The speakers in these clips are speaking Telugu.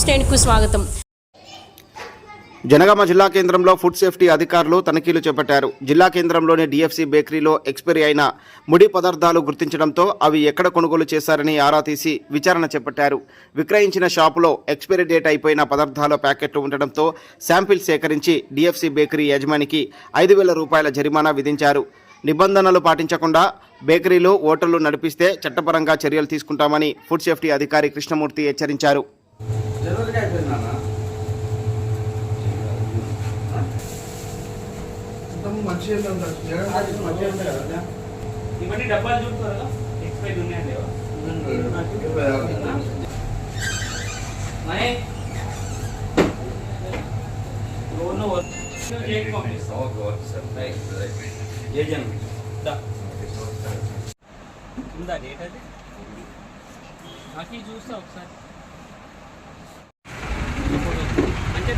న్యూస్ టెన్కు స్వాగతం. జనగామ జిల్లా కేంద్రంలో ఫుడ్ సేఫ్టీ అధికారులు తనిఖీలు చేపట్టారు. జిల్లా కేంద్రంలోని డిఎఫ్సి బేకరీలో ఎక్స్పైరీ అయిన ముడి పదార్థాలు గుర్తించడంతో అవి ఎక్కడ కొనుగోలు చేశారని ఆరా తీసి విచారణ చేపట్టారు. విక్రయించిన షాపులో ఎక్స్పైరీ డేట్ అయిపోయిన పదార్థాల ప్యాకెట్లు ఉండడంతో శాంపిల్ సేకరించి డిఎఫ్సి బేకరీ యజమానికి ఐదు వేల రూపాయల జరిమానా విధించారు. నిబంధనలు పాటించకుండా బేకరీలు హోటళ్ళు నడిపిస్తే చట్టపరంగా చర్యలు తీసుకుంటామని ఫుడ్ సేఫ్టీ అధికారి కృష్ణమూర్తి హెచ్చరించారు. మొత్తం మంచిగా ఉంది. జగన్ గారికి మంచిగా కదా? ఇవన్నీ డబ్బాలు చూస్తారా ఎక్స్పైర్ ఉన్నాయండి మహే రోజు ఉందా డేట్ అది? నాకు చూస్తా ఒకసారి. అంటే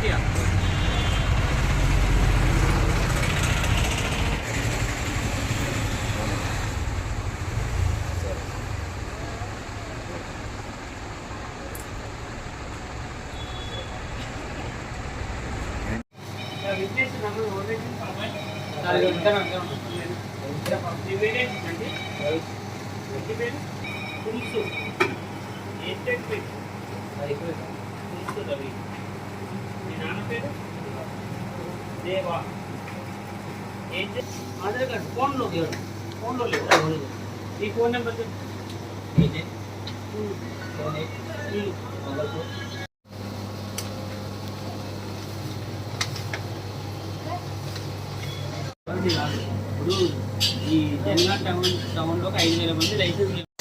దేవా ఏం చే ఆధార్ కార్డు ఫోన్లో ఫోన్లో లేదా ఈ ఫోన్ నెంబర్ చెప్పు ఇప్పుడు ఈ జనగాం టౌన్ టౌన్లోకి ఐదు వేల మంది లైసెన్స్